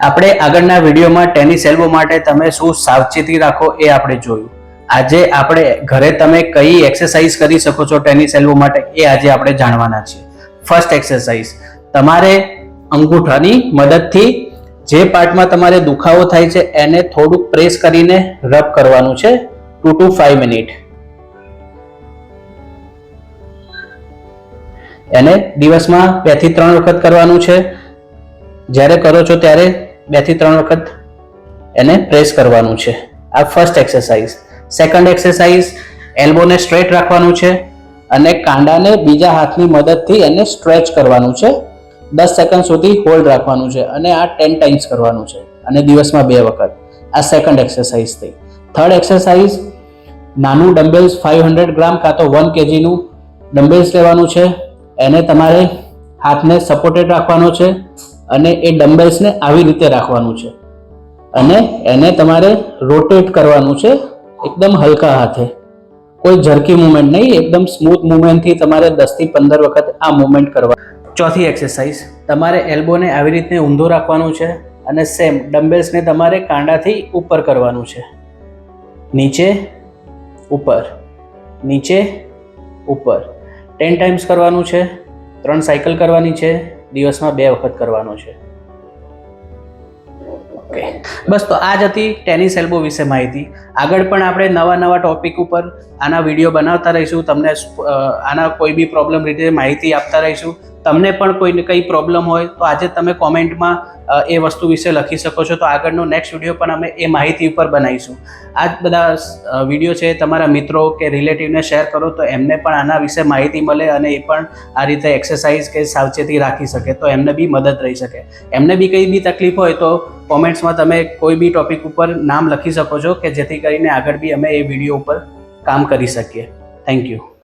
આપણે આગળના વિડીયોમાં ટેનિસ એલ્બો માટે તમે શું સાવચેતી રાખો એ આપણે જોયું. આજે આપણે ઘરે તમે કઈ એક્સરસાઇઝ કરી શકો છો ટેનિસ એલ્બો માટે એ આજે આપણે જાણવાના છીએ. ફર્સ્ટ એક્સરસાઇઝ તમારે અંગૂઠાની મદદથી જે પાર્ટમાં તમારે દુખાવો થાય છે એને થોડુંક પ્રેસ કરીને રબ કરવાનું છે ટુ ટુ ફાઈવ મિનિટ એને દિવસમાં બેથી ત્રણ વખત કરવાનું છે. જ્યારે કરો છો ત્યારે બેથી ત્રણ વખત એને પ્રેસ કરવાનું છે. આ ફર્સ્ટ એક્સરસાઇઝ સેકન્ડ એક્સરસાઇઝ એલ્બોને સ્ટ્રેટ રાખવાનું છે અને કાંડાને બીજા હાથની મદદથી એને સ્ટ્રેચ કરવાનું છે. દસ સેકન્ડ સુધી હોલ્ડ રાખવાનું છે અને આ ટેન ટાઈમ્સ કરવાનું છે અને દિવસમાં બે વખત. આ સેકન્ડ એક્સરસાઇઝ થઈ. થર્ડ એક્સરસાઇઝ નાનું ડમ્બેલ્સ ફાઈવ હંડ્રેડ ગ્રામ કાં તો વન કેજીનું ડમ્બેલ્સ લેવાનું છે. એને તમારે હાથને સપોર્ટેડ રાખવાનો છે. અને એ ડમ્બેલ્સને આવી રીતે રાખવાનું છે. અને એને તમારે રોટેટ કરવાનું છે એકદમ હલકા હાથે. કોઈ ઝરકી મુવમેન્ટ નહીં, એકદમ સ્મૂથ મુવમેન્ટથી તમારે દસથી પંદર વખત આ મુવમેન્ટ કરવા. ચોથી એક્સરસાઇઝ તમારે એલ્બોને આવી રીતે ઊંધો રાખવાનું છે અને સેમ ડમ્બેલ્સને તમારે કાંડાથી ઉપર કરવાનું છે. નીચે, ઉપર. નીચે, ઉપર. ટેન ટાઈમ્સ કરવાનું છે, ત્રણ સાયકલ કરવાની છે દિવસમાં બે વખત કરવાનો છે. ઓકે બસ, તો આ જ હતી ટેનિસ એલ્બો વિશે માહિતી. આગળ પણ આપણે નવા નવા ટોપિક ઉપર આના વીડિયો બનાવતા રહીશું. તમને આના કોઈ બી પ્રોબ્લેમ રીતે માહિતી આપતા રહીશું. તમને પણ કોઈને કંઈ પ્રોબ્લેમ હોય, તો આજે તમે કોમેન્ટમાં એ વસ્તુ વિશે લખી શકો છો. તો આગળનો નેક્સ્ટ વીડિયો પણ અમે એ માહિતી ઉપર બનાવીશું. આ બધા વીડિયો છે, તમારા મિત્રો કે રિલેટિવને શેર કરો, તો એમને પણ આના વિશે માહિતી મળે અને એ પણ આ રીતે એક્સરસાઇઝ કે સાવચેતી રાખી શકે, તો એમને બી મદદ રહી શકે. એમને બી કંઈ બી તકલીફ હોય, તો કોમેન્ટ્સમાં તમે કોઈ બી ટોપિક ઉપર નામ લખી શકો છો, કે જેથી કરીને આગળ બી અમે એ વીડિયો ઉપર કામ કરી શકીએ. Thank you